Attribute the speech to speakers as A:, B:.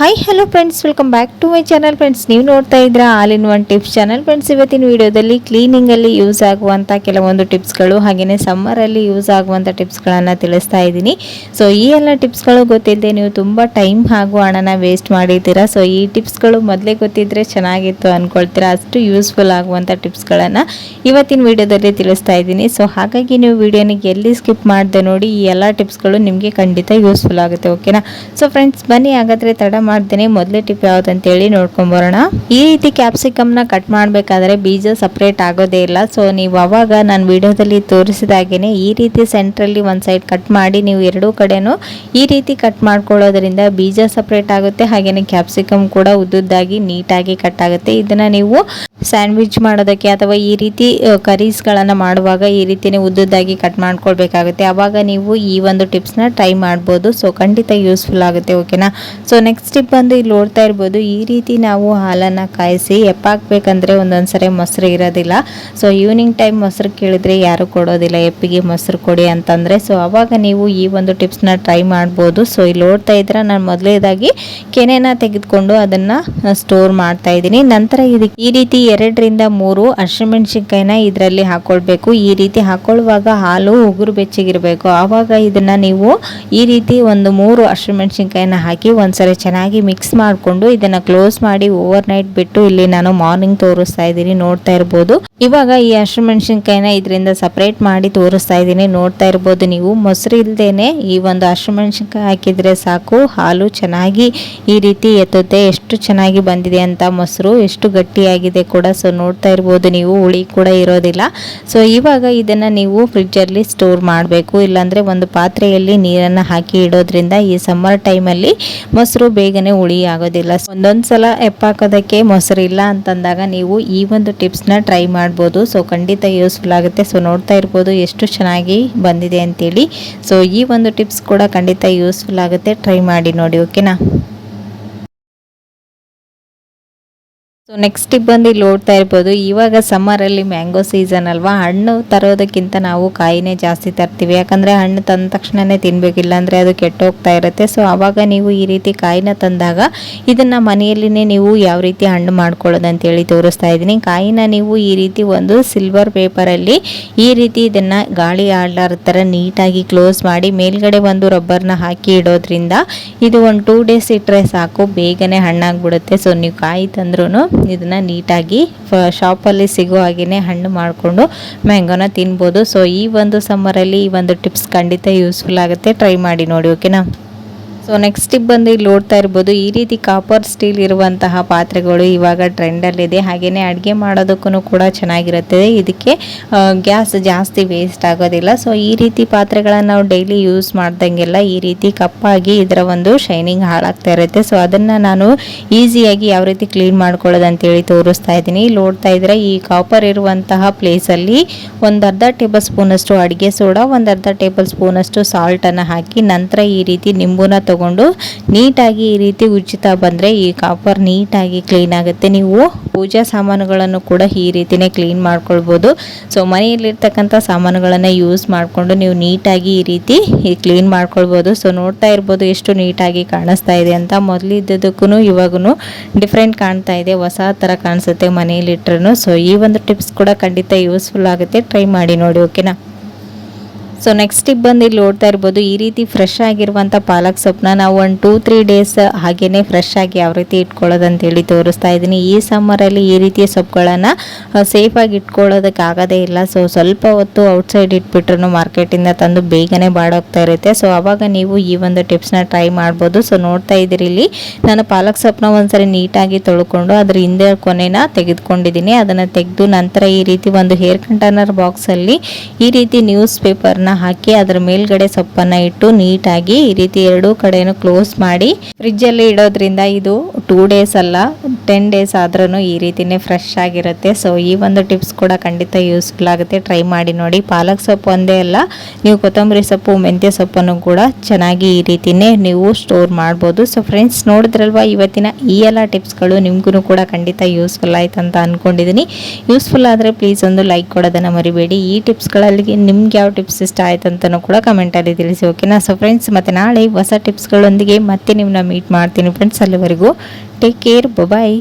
A: Hi hello friends welcome back to my channel friends ನೀವು ನೋಡ್ತಾ ಇದ್ರೆ all in one tips channel friends ಇವತ್ತಿನ ವಿಡಿಯೋದಲ್ಲಿ ಕ್ಲೀನಿಂಗಲ್ಲಿ ಯೂಸ್ ಆಗುವಂಥ ಕೆಲವೊಂದು ಟಿಪ್ಸ್ಗಳು ಹಾಗೆಯೇ ಸಮ್ಮರಲ್ಲಿ ಯೂಸ್ ಆಗುವಂಥ ಟಿಪ್ಸ್ಗಳನ್ನು ತಿಳಿಸ್ತಾ ಇದ್ದೀನಿ. ಸೊ ಈ ಎಲ್ಲ ಟಿಪ್ಸ್ಗಳು ಗೊತ್ತಿಲ್ಲದೆ ನೀವು ತುಂಬ ಟೈಮ್ ಹಾಗೂ ಹಣನ ವೇಸ್ಟ್ ಮಾಡಿದ್ದೀರಾ. ಸೊ ಈ ಟಿಪ್ಸ್ಗಳು ಮೊದಲೇ ಗೊತ್ತಿದ್ದರೆ ಚೆನ್ನಾಗಿತ್ತು ಅಂದ್ಕೊಳ್ತೀರಾ ಅಷ್ಟು ಯೂಸ್ಫುಲ್ ಆಗುವಂಥ ಟಿಪ್ಸ್ಗಳನ್ನು ಇವತ್ತಿನ ವಿಡಿಯೋದಲ್ಲಿ ತಿಳಿಸ್ತಾ ಇದ್ದೀನಿ. ಸೊ ಹಾಗಾಗಿ ನೀವು ವಿಡಿಯೋನ ಎಲ್ಲಿ ಸ್ಕಿಪ್ ಮಾಡದೆ ನೋಡಿ ಈ ಎಲ್ಲ ಟಿಪ್ಸ್ಗಳು ನಿಮಗೆ ಖಂಡಿತ ಯೂಸ್ಫುಲ್ ಆಗುತ್ತೆ ಓಕೆನಾ ಸೊ ಫ್ರೆಂಡ್ಸ್ ಬನ್ನಿ ಹಾಗಾದ್ರೆ ತಡ ಮಾಡ್ದೇನೆ ಮೊದಲೇ ಟಿಪ್ ಯಾವ್ದಂತೇಳಿ ನೋಡ್ಕೊಂಬರೋಣ ಈ ರೀತಿ ಕ್ಯಾಪ್ಸಿಕಮ್ನ ಕಟ್ ಮಾಡಬೇಕಾದ್ರೆ ಬೀಜ ಸಪ್ರೇಟ್ ಆಗೋದೇ ಇಲ್ಲ. ಸೊ ನೀವು ಅವಾಗ ನಾನು ವಿಡಿಯೋದಲ್ಲಿ ತೋರಿಸಿದಾಗೇನೆ ಈ ರೀತಿ ಸೆಂಟ್ರಲ್ಲಿ ಒಂದು ಸೈಡ್ ಕಟ್ ಮಾಡಿ ನೀವು ಎರಡೂ ಕಡೆನೂ ಈ ರೀತಿ ಕಟ್ ಮಾಡ್ಕೊಳ್ಳೋದ್ರಿಂದ ಬೀಜ ಸಪ್ರೇಟ್ ಆಗುತ್ತೆ. ಹಾಗೆಯೇ ಕ್ಯಾಪ್ಸಿಕಮ್ ಕೂಡ ಉದ್ದುದ್ದಾಗಿ ನೀಟಾಗಿ ಕಟ್ ಆಗುತ್ತೆ. ಇದನ್ನು ನೀವು ಸ್ಯಾಂಡ್ವಿಚ್ ಮಾಡೋದಕ್ಕೆ ಅಥವಾ ಈ ರೀತಿ ಕರೀಸ್ಗಳನ್ನು ಮಾಡುವಾಗ ಈ ರೀತಿಯೇ ಉದ್ದುದ್ದಾಗಿ ಕಟ್ ಮಾಡ್ಕೊಳ್ಬೇಕಾಗುತ್ತೆ. ಆವಾಗ ನೀವು ಈ ಒಂದು ಟಿಪ್ಸ್ನ ಟ್ರೈ ಮಾಡ್ಬೋದು. ಸೊ, ಖಂಡಿತ ಯೂಸ್ಫುಲ್ ಆಗುತ್ತೆ, ಓಕೆನಾ? ಸೊ, ನೆಕ್ಸ್ಟ್ ಟಿಪ್ ಬಂದು ಇಲ್ಲಿ ನೋಡ್ತಾ ಇರ್ಬೋದು, ಈ ರೀತಿ ನಾವು ಹಾಲನ್ನು ಕಾಯಿಸಿ ಎಪ್ಪಾಕ್ಬೇಕಂದ್ರೆ ಒಂದೊಂದ್ಸರಿ ಮೊಸರು ಇರೋದಿಲ್ಲ. ಸೊ, ಈವ್ನಿಂಗ್ ಟೈಮ್ ಮೊಸರು ಕೇಳಿದ್ರೆ ಯಾರು ಕೊಡೋದಿಲ್ಲ, ಎಪ್ಪಿಗೆ ಮೊಸರು ಕೊಡಿ ಅಂತಂದರೆ. ಸೊ ಆವಾಗ ನೀವು ಈ ಒಂದು ಟಿಪ್ಸ್ನ ಟ್ರೈ ಮಾಡ್ಬೋದು. ಸೊ, ಇಲ್ಲಿ ನೋಡ್ತಾ ಇದ್ರೆ ನಾನು ಮೊದಲೇದಾಗಿ ಕೆನೆನ ತೆಗೆದುಕೊಂಡು ಅದನ್ನು ಸ್ಟೋರ್ ಮಾಡ್ತಾ ಇದ್ದೀನಿ. ನಂತರ ಇದಕ್ಕೆ ಈ ರೀತಿ ಎರಡರಿಂದ ಮೂರು ಹಸಿಮೆಣಸಿನ್ಕಾಯಿನ ಇದರಲ್ಲಿ ಹಾಕ್ಕೊಳ್ಬೇಕು ಈ ರೀತಿ ಹಾಕೊಳ್ಳುವಾಗ ಹಾಲು ಉಗುರು ಬೆಚ್ಚಗಿರಬೇಕು. ಆವಾಗ ಇದನ್ನ ನೀವು ಈ ರೀತಿ ಒಂದು ಮೂರು ಹಸಿಮೆಣಸಿನ್ಕಾಯಿನ ಹಾಕಿ ಒಂದ್ಸರಿ ಚೆನ್ನಾಗಿ ಮಿಕ್ಸ್ ಮಾಡಿಕೊಂಡು ಇದನ್ನ ಕ್ಲೋಸ್ ಮಾಡಿ ಓವರ್ ನೈಟ್ ಬಿಟ್ಟು ಇಲ್ಲಿ ನಾನು ಮಾರ್ನಿಂಗ್ ತೋರಿಸ್ತಾ ಇದ್ದೀನಿ, ನೋಡ್ತಾ ಇರ್ಬೋದು. ಇವಾಗ ಈ ಹಸಿಮೆಣಸಿನ್ಕಾಯಿನ ಇದರಿಂದ ಸಪ್ರೇಟ್ ಮಾಡಿ ತೋರಿಸ್ತಾ ಇದ್ದೀನಿ, ನೋಡ್ತಾ ಇರ್ಬೋದು ನೀವು. ಮೊಸರು ಇಲ್ದೇನೆ ಈ ಒಂದು ಹಸಿಮೆಣಸಿನ್ಕಾಯಿ ಹಾಕಿದ್ರೆ ಸಾಕು. ಹಾಲು ಚೆನ್ನಾಗಿ ಈ ರೀತಿ ಎತ್ತುತ್ತೆ. ಎಷ್ಟು ಚೆನ್ನಾಗಿ ಬಂದಿದೆ ಅಂತ ಮೊಸರು, ಎಷ್ಟು ಗಟ್ಟಿಯಾಗಿದೆ ಸೊ ನೋಡ್ತಾ ಇರ್ಬೋದು, ನೀವು ಹುಳಿ ಕೂಡ ಇರೋದಿಲ್ಲ. ಸೊ ಇವಾಗ ಇದನ್ನು ನೀವು ಫ್ರಿಡ್ಜಲ್ಲಿ ಸ್ಟೋರ್ ಮಾಡಬೇಕು. ಇಲ್ಲಾಂದರೆ ಒಂದು ಪಾತ್ರೆಯಲ್ಲಿ ನೀರನ್ನು ಹಾಕಿ ಇಡೋದ್ರಿಂದ ಈ ಸಮ್ಮರ್ ಟೈಮಲ್ಲಿ ಮೊಸರು ಬೇಗನೆ ಹುಳಿ ಆಗೋದಿಲ್ಲ. ಒಂದೊಂದು ಸಲ ಎಪ್ಪಾಕೋದಕ್ಕೆ ಮೊಸರು ಇಲ್ಲ ಅಂತಂದಾಗ ನೀವು ಈ ಒಂದು ಟಿಪ್ಸ್ನ ಟ್ರೈ ಮಾಡ್ಬೋದು. ಸೊ ಖಂಡಿತ ಯೂಸ್ಫುಲ್ ಆಗುತ್ತೆ. ಸೊ ನೋಡ್ತಾ ಇರ್ಬೋದು ಎಷ್ಟು ಚೆನ್ನಾಗಿ ಬಂದಿದೆ ಅಂತೇಳಿ. ಸೊ ಈ ಒಂದು ಟಿಪ್ಸ್ ಕೂಡ ಖಂಡಿತ ಯೂಸ್ಫುಲ್ ಆಗುತ್ತೆ. ಟ್ರೈ ಮಾಡಿ ನೋಡಿ ಓಕೆನಾ ಸೊ ನೆಕ್ಸ್ಟ್ ಬಂದು ಇಲ್ಲಿ ನೋಡ್ತಾ ಇರ್ಬೋದು. ಇವಾಗ ಸಮ್ಮರಲ್ಲಿ ಮ್ಯಾಂಗೋ ಸೀಸನ್ ಅಲ್ವಾ? ಹಣ್ಣು ತರೋದಕ್ಕಿಂತ ನಾವು ಕಾಯಿನೇ ಜಾಸ್ತಿ ತರ್ತೀವಿ. ಯಾಕಂದರೆ ಹಣ್ಣು ತಂದ ತಕ್ಷಣನೇ ತಿನ್ಬೇಕಿಲ್ಲ ಅಂದರೆ ಅದು ಕೆಟ್ಟೋಗ್ತಾ ಇರುತ್ತೆ. ಸೊ ಆವಾಗ ನೀವು ಈ ರೀತಿ ಕಾಯಿನ ತಂದಾಗ ಇದನ್ನು ಮನೆಯಲ್ಲಿನೇ ನೀವು ಯಾವ ರೀತಿ ಹಣ್ಣು ಮಾಡ್ಕೊಳ್ಳೋದು ಅಂತೇಳಿ ತೋರಿಸ್ತಾ ಇದ್ದೀನಿ. ಕಾಯಿನ ನೀವು ಈ ರೀತಿ ಒಂದು ಸಿಲ್ವರ್ ಪೇಪರಲ್ಲಿ ಈ ರೀತಿ ಇದನ್ನು ಗಾಳಿ ಆಡಲಾರ ಥರ ನೀಟಾಗಿ ಕ್ಲೋಸ್ ಮಾಡಿ ಮೇಲ್ಗಡೆ ಒಂದು ರಬ್ಬರ್ನ ಹಾಕಿ ಇಡೋದ್ರಿಂದ ಇದು ಒಂದು ಟೂ ಡೇಸ್ ಇಟ್ಟರೆ ಸಾಕು. ಬೇಗನೆ ಹಣ್ಣಾಗ್ಬಿಡುತ್ತೆ. ಸೊ ನೀವು ಕಾಯಿ ತಂದ್ರೂ ಇದನ್ನ ನೀಟಾಗಿ ಶಾಪಲ್ಲಿ ಸಿಗೋ ಹಾಗೆಯೇ ಹಣ್ಣು ಮಾಡಿಕೊಂಡು ಮ್ಯಾಂಗೋನ ತಿನ್ಬೋದು. ಸೊ ಈ ಒಂದು ಸಮ್ಮರಲ್ಲಿ ಈ ಒಂದು ಟಿಪ್ಸ್ ಖಂಡಿತ ಯೂಸ್ಫುಲ್ ಆಗುತ್ತೆ. ಟ್ರೈ ಮಾಡಿ ನೋಡಿ ಓಕೆನಾ ಸೊ ನೆಕ್ಸ್ಟ್ ಟಿಪ್ ಬಂದು ಇಲ್ಲಿ ನೋಡ್ತಾ ಇರ್ಬೋದು, ಈ ರೀತಿ ಕಾಪರ್ ಸ್ಟೀಲ್ ಇರುವಂತಹ ಪಾತ್ರೆಗಳು ಇವಾಗ ಟ್ರೆಂಡಲ್ಲಿದೆ ಹಾಗೆಯೇ ಅಡುಗೆ ಮಾಡೋದಕ್ಕೂ ಕೂಡ ಚೆನ್ನಾಗಿರುತ್ತೆ. ಇದಕ್ಕೆ ಗ್ಯಾಸ್ ಜಾಸ್ತಿ ವೇಸ್ಟ್ ಆಗೋದಿಲ್ಲ. ಸೊ ಈ ರೀತಿ ಪಾತ್ರೆಗಳನ್ನು ನಾವು ಡೈಲಿ ಯೂಸ್ ಮಾಡ್ದಂಗೆಲ್ಲ ಈ ರೀತಿ ಕಪ್ಪಾಗಿ ಇದರ ಒಂದು ಶೈನಿಂಗ್ ಹಾಳಾಗ್ತಾ ಇರುತ್ತೆ. ಸೊ ಅದನ್ನು ನಾನು ಈಸಿಯಾಗಿ ಯಾವ ರೀತಿ ಕ್ಲೀನ್ ಮಾಡ್ಕೊಳ್ಳೋದು ಅಂತೇಳಿ ತೋರಿಸ್ತಾ ಇದ್ದೀನಿ. ನೋಡ್ತಾ ಇದ್ರೆ ಈ ಕಾಪರ್ ಇರುವಂತಹ ಪ್ಲೇಸಲ್ಲಿ ಒಂದು ಅರ್ಧ ಟೇಬಲ್ ಸ್ಪೂನಷ್ಟು ಅಡುಗೆ ಸೋಡಾ, ಒಂದು ಅರ್ಧ ಟೇಬಲ್ ಸ್ಪೂನಷ್ಟು ಸಾಲ್ಟನ್ನು ಹಾಕಿ ನಂತರ ಈ ರೀತಿ ನಿಂಬುನ ತಗೊಂಡು ನೀಟಾಗಿ ಈ ರೀತಿ ಉಜ್ಜುತ್ತಾ ಬಂದರೆ ಈ ಕಾಪರ್ ನೀಟಾಗಿ ಕ್ಲೀನ್ ಆಗುತ್ತೆ. ನೀವು ಪೂಜಾ ಸಾಮಾನುಗಳನ್ನು ಕೂಡ ಈ ರೀತಿಯೇ ಕ್ಲೀನ್ ಮಾಡ್ಕೊಳ್ಬೋದು. ಸೊ ಮನೆಯಲ್ಲಿರ್ತಕ್ಕಂಥ ಸಾಮಾನುಗಳನ್ನು ಯೂಸ್ ಮಾಡಿಕೊಂಡು ನೀವು ನೀಟಾಗಿ ಈ ರೀತಿ ಕ್ಲೀನ್ ಮಾಡ್ಕೊಳ್ಬೋದು. ಸೊ ನೋಡ್ತಾ ಇರ್ಬೋದು ಎಷ್ಟು ನೀಟಾಗಿ ಕಾಣಿಸ್ತಾ ಇದೆ ಅಂತ. ಮೊದಲಿದ್ದಕ್ಕೂ ಇವಾಗೂ ಡಿಫ್ರೆಂಟ್ ಕಾಣ್ತಾ ಇದೆ. ಹೊಸ ಥರ ಕಾಣಿಸುತ್ತೆ ಮನೆಯಲ್ಲಿಟ್ರೂ ಸೊ ಈ ಒಂದು ಟಿಪ್ಸ್ ಕೂಡ ಖಂಡಿತ ಯೂಸ್ಫುಲ್ ಆಗುತ್ತೆ. ಟ್ರೈ ಮಾಡಿ ನೋಡಿ ಓಕೆನಾ ಸೊ ನೆಕ್ಸ್ಟ್ ಟಿಪ್ ಬಂದು ಇಲ್ಲಿ ನೋಡ್ತಾ ಇರ್ಬೋದು, ಈ ರೀತಿ ಫ್ರೆಶ್ ಆಗಿರುವಂಥ ಪಾಲಕ್ ಸೊಪ್ಪನ್ನ ನಾವು ಒಂದು ಟೂ ತ್ರೀ ಡೇಸ್ ಹಾಗೆಯೇ ಫ್ರೆಶ್ ಆಗಿ ಯಾವ ರೀತಿ ಇಟ್ಕೊಳ್ಳೋದು ಅಂತೇಳಿ ತೋರಿಸ್ತಾ ಇದ್ದೀನಿ. ಈ ಸಮ್ಮರಲ್ಲಿ ಈ ರೀತಿಯ ಸೊಪ್ಪುಗಳನ್ನು ಸೇಫಾಗಿ ಇಟ್ಕೊಳ್ಳೋದಕ್ಕಾಗೋದೇ ಇಲ್ಲ. ಸೊ ಸ್ವಲ್ಪ ಹೊತ್ತು ಔಟ್ಸೈಡ್ ಇಟ್ಬಿಟ್ರು ಮಾರ್ಕೆಟಿಂದ ತಂದು ಬೇಗನೆ ಬಾಡೋಗ್ತಾ ಇರುತ್ತೆ. ಸೊ ಆವಾಗ ನೀವು ಈ ಒಂದು ಟಿಪ್ಸ್ನ ಟ್ರೈ ಮಾಡ್ಬೋದು. ಸೊ ನೋಡ್ತಾ ಇದ್ದೀರಿ ಇಲ್ಲಿ. ನಾನು ಪಾಲಕ್ ಸೊಪ್ಪನ್ನ ಒಂದ್ಸರಿ ನೀಟಾಗಿ ತೊಳ್ಕೊಂಡು ಅದ್ರ ಹಿಂದೆ ಕೊನೆನ ತೆಗೆದುಕೊಂಡಿದ್ದೀನಿ. ಅದನ್ನು ತೆಗೆದು ನಂತರ ಈ ರೀತಿ ಒಂದು ಹೇರ್ ಕಂಟೈನರ್ ಬಾಕ್ಸಲ್ಲಿ ಈ ರೀತಿ ನ್ಯೂಸ್ ಪೇಪರ್ನ ಹಾಕಿ ಅದರ ಮೇಲ್ಗಡೆ ಸೊಪ್ಪನ್ನು ಇಟ್ಟು ನೀಟಾಗಿ ಈ ರೀತಿ ಎರಡೂ ಕಡೆನೂ ಕ್ಲೋಸ್ ಮಾಡಿ ಫ್ರಿಜ್ಜಲ್ಲಿ ಇಡೋದ್ರಿಂದ ಇದು ಟೂ ಡೇಸ್ ಅಲ್ಲ, ಟೆನ್ ಡೇಸ್ ಆದ್ರೂ ಈ ರೀತಿನೇ ಫ್ರೆಶ್ ಆಗಿರುತ್ತೆ. ಸೊ ಈ ಒಂದು ಟಿಪ್ಸ್ ಕೂಡ ಖಂಡಿತ ಯೂಸ್ಫುಲ್ ಆಗುತ್ತೆ. ಟ್ರೈ ಮಾಡಿ ನೋಡಿ. ಪಾಲಕ್ ಸೊಪ್ಪು ಒಂದೇ ಅಲ್ಲ, ನೀವು ಕೊತ್ತಂಬರಿ ಸೊಪ್ಪು, ಮೆಂತ್ಯ ಸೊಪ್ಪನ್ನು ಕೂಡ ಚೆನ್ನಾಗಿ ಈ ರೀತಿನೇ ನೀವು ಸ್ಟೋರ್ ಮಾಡ್ಬೋದು. ಸೊ ಫ್ರೆಂಡ್ಸ್ ನೋಡಿದ್ರಲ್ವಾ? ಇವತ್ತಿನ ಈ ಎಲ್ಲ ಟಿಪ್ಸ್ಗಳು ನಿಮ್ಗೂ ಕೂಡ ಖಂಡಿತ ಯೂಸ್ಫುಲ್ ಆಯ್ತು ಅಂತ ಅನ್ಕೊಂಡಿದ್ದೀನಿ ಯೂಸ್ಫುಲ್ ಆದರೆ ಪ್ಲೀಸ್ ಒಂದು ಲೈಕ್ ಕೊಡೋದನ್ನು ಮರಿಬೇಡಿ. ಈ ಟಿಪ್ಸ್ಗಳಲ್ಲಿ ನಿಮ್ಗೆ ಯಾವ ಟಿಪ್ಸ್ ಇಷ್ಟ ಆಯ್ತು ಅಂತಲೂ ಕೂಡ ಕಮೆಂಟಲ್ಲಿ ತಿಳಿಸಿ. ಓಕೆನಾ ಸೊ ಫ್ರೆಂಡ್ಸ್ ಮತ್ತು ನಾಳೆ ಹೊಸ ಟಿಪ್ಸ್ಗಳೊಂದಿಗೆ ಮತ್ತೆ ನಿಮ್ಮನ್ನ ಮೀಟ್ ಮಾಡ್ತೀನಿ ಫ್ರೆಂಡ್ಸ್ ಅಲ್ಲಿವರೆಗೂ ಟೇಕ್ ಕೇರ್ ಬಾಯ್